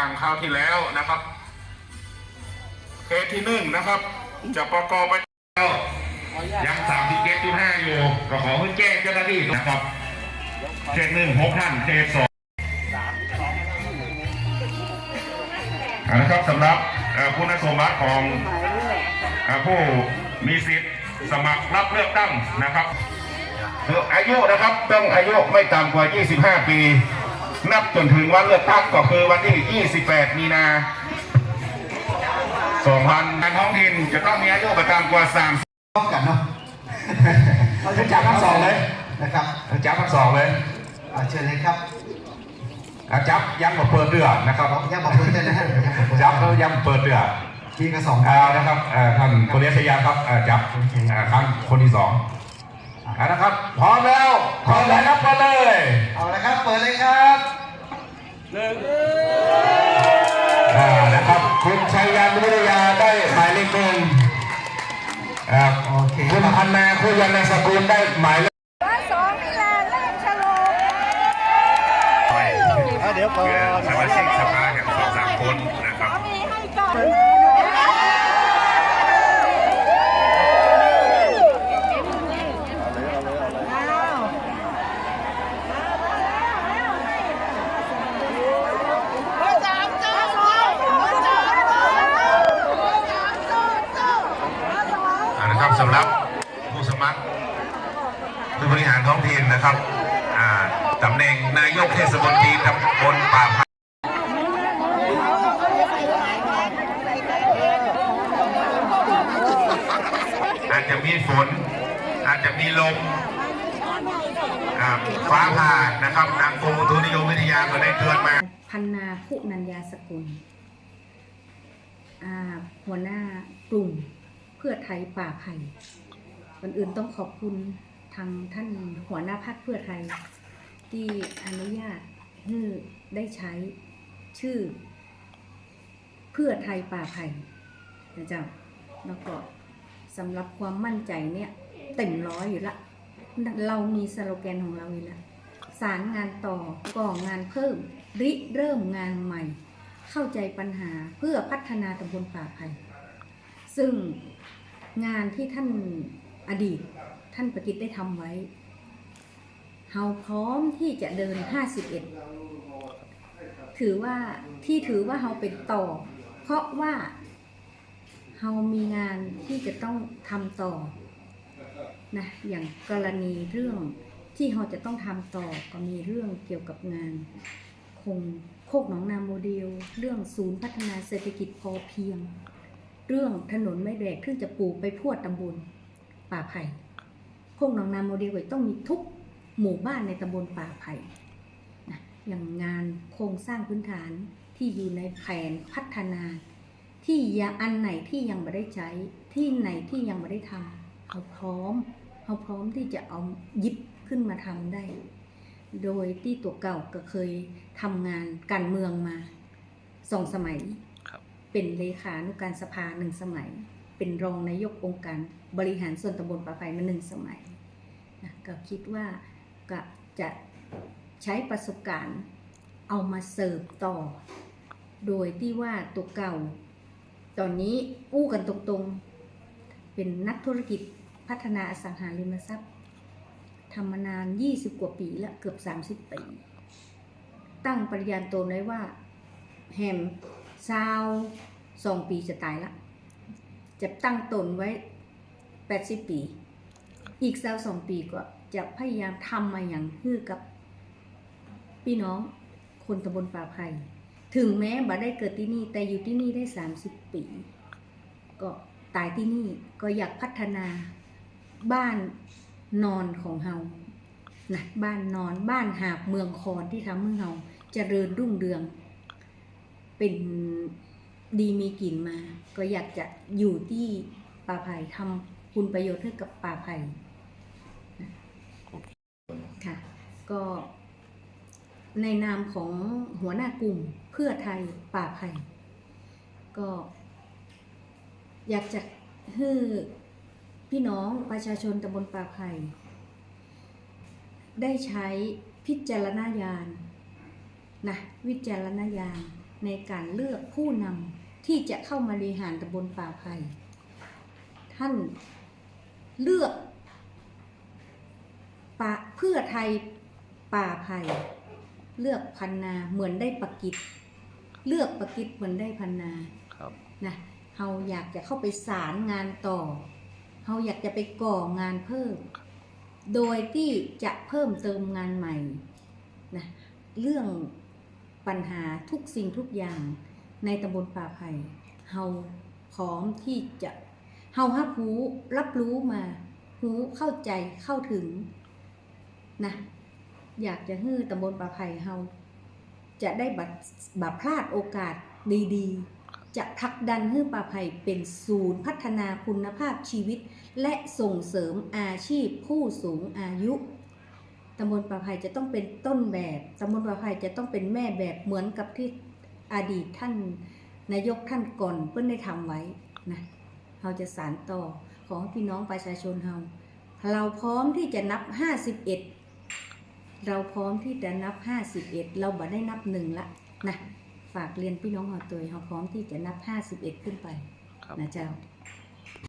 กลางคราวที่แล้วนะครับเคสที่หนึ่งนะครับ จะประกอบไปแล้วยังสามที่เกตที่ห้าอยู่ก็ขอให้แจ้งเจ้าหน้าที่นะครับเคสหนึ่งหกท่านเคสสองเอาละครับสำหรับคุณสมบัติของผู้มีสิทธิ์สมัครรับเลือกตั้งนะครับออายุนะครับต้องอายุไม่ต่ำกว่า 25 ปี นับจนถึงวันเลือกตั้งก็คือวันที่ 28 มีนา2,000การท้องถิ่นจะต้องมีอายุไม่ต่ำกว่า30ต้องกันเนาะเราจะจับทั้งสองเลยนะครับจับทั้งสองเลยอ่าเชิญเลยครับอะจับยังมาเปิดเรือนะครับยังบอกเพื่อนนะฮะยังบอกเพื่อนจับแล้วยังเปิดเรือทีก็สองเอานะครับเอ่อท่านคนเลี้ยงพยาครับเอ่อจับอ่าครั้งคนที่สองเอา นะครับ พร้อมแล้วพร้อมแล้วครับมาเลยเอาละครับ เปิดเลยครับอ่านะครับคุณชัยยันวิทยาได้หมายเลขหนึ่งอ่าโอเคคุณพันนาคุณยันนามสกุลได้หมายเลขว่าสองนี่แหละเริ่มฉลองเดี๋ยวก่อนสมาชิกสภากันสองสามคนนะครับ มีให้ก่อนเอา นะครับสำหรับผู้สมัครผู้บริหารท้องถิ่นนะครับอ่าตำแหน่งนายกเทศมนตรีตำบลป่าพอาจจะมีฝน อาจจะมีลมอ่าฟ้าผ่านะครับทางกรมอุตุนิยมวิทยาก็ได้เตือนมา พันนาคุณัญญาสกุลอ่าหัวหน้ากลุ่ม เพื่อไทยป่าไผ่ก่อนอื่นต้องขอบคุณทางท่านหัวหน้าพักเพื่อไทย ที่อนุญาตให้ได้ใช้ชื่อ เพื่อไทยป่าไผ่นะจ้าแล้วก็สำหรับความมั่นใจเนี่ยเต็มร้อยอยู่ละ เรามีสโลแกนของเราอยู่ล้วสารงานต่อก่องานเพิ่ม ริเริ่มงานใหม่ เข้าใจปัญหาเพื่อพัฒนาตำบลป่าไผ่ซึ่ง งานที่ท่านอดีต ท่านประกิตได้ทำไว้ เฮาพร้อมที่จะเดิน 51 ถือว่าที่ถือว่าเฮาเป็นต่อ เพราะว่าเฮามีงานที่จะต้องทำต่อนะอย่างกรณีเรื่องที่เราจะต้องทำต่อก็มีเรื่องเกี่ยวกับงานคงโคกหนองนาโมเดล เรื่องศูนย์พัฒนาเศรษฐกิจพอเพียง เรื่องถนนไม่แบกซึ่จะปลูกไปพวดตำบลป่าไผ่โคกหนองนาโมเดลก็ต้องมีทุกหมู่บ้านในตำบลป่าไผ่นะอย่างงานโครงสร้างพื้นฐานที่อยู่ในแผนพัฒนา ที่ยังอันไหนที่ยังไม่ได้ใช้ที่ไหนที่ยังไม่ได้ทำเขาพร้อมเขาพร้อมที่จะเอายิบขึ้นมาทำได้ โดยที่ตัวเก่าก็เคยทำงานการเมืองมาสองสมัย เป็นเลขานุการสภาหนึ่งสมัย เป็นรองนายกองค์การบริหารส่วนตำบลป่าไผ่มาหนึ่งสมัยนะก็คิดว่าก็จะใช้ประสบการณ์เอามาเสิร์ฟต่อ โดยที่ว่าตัวเก่า ตอนนี้อู้กันตรงๆ เป็นนักธุรกิจพัฒนาอสังหาริมทรัพย์ทำมานาน 20 กว่าปีแล้วเกือบ 30 ปี ตั้งปริญญาณตนไว้ว่าแฮม ซาวสองปีจะตายละจะตั้งตนไว้80ปี อีกซาวสองปีก็จะพยายามทำมาอย่างฮือกับพี่น้องคนตำบลป่าไผ่ถึงแม้บ่ได้เกิดที่นี่แต่อยู่ที่นี่ได้30ปี ก็ตายที่นี่ก็อยากพัฒนาบ้านนอนของเฮานะบ้านนอนบ้านหาบเมืองคอนที่ทำให้เฮาจเจริญรุ่งเรือง เป็นดีมีกลิ่นมา ก็อยากจะอยู่ที่ป่าไผ่ทำคุณประโยชน์ให้กับป่าไผ่ค่ะ ก็ในนามของหัวหน้ากลุ่มเพื่อไทยป่าไผ่ก็ อยากจะให้พี่น้องประชาชนตำบลป่าไผ่ได้ใช้พิจารณญาณนะวิจารณญาณ ในการเลือกผู้นำที่จะเข้ามาบริหารตำบลป่าไผ่ท่านเลือกป่าเพื่อไทยป่าไผ่เลือกพันนาเหมือนได้ประกิจเลือกประกิจเหมือนได้พันนาครับนะเฮาอยากจะเข้าไปสารงานต่อเฮาอยากจะไปก่องานเพิ่ม โดยที่จะเพิ่มเติมงานใหม่นะเรื่อง ปัญหาทุกสิ่งทุกอย่างในตำบลป่าไผ่เฮาพร้อมที่จะเฮาฮับรู้รับรู้มารู้เข้าใจเข้าถึงนะอยากจะให้ตำบลป่าไผ่เฮาจะได้บัดบัดพลาดโอกาสดีๆ จะผลักดันให้ป่าไผ่เป็นศูนย์พัฒนาคุณภาพชีวิต และส่งเสริมอาชีพผู้สูงอายุ ตำบลป่าไผ่จะต้องเป็นต้นแบบตำบลป่าไผ่จะต้องเป็นแม่แบบเหมือนกับที่อดีตท่านนายกท่านก่อนเพิ่อนได้ทำไว้นะเราจะสานต่อของพี่น้องประชาชนเราเราพร้อมที่จะนับ 51 เราพร้อมที่จะนับ 51 เราบ่ได้นับหนึ่งละนะฝากเรียนพี่น้องเราตัวเราพร้อมที่จะนับ 51 ขึ้นไปนะเจ้า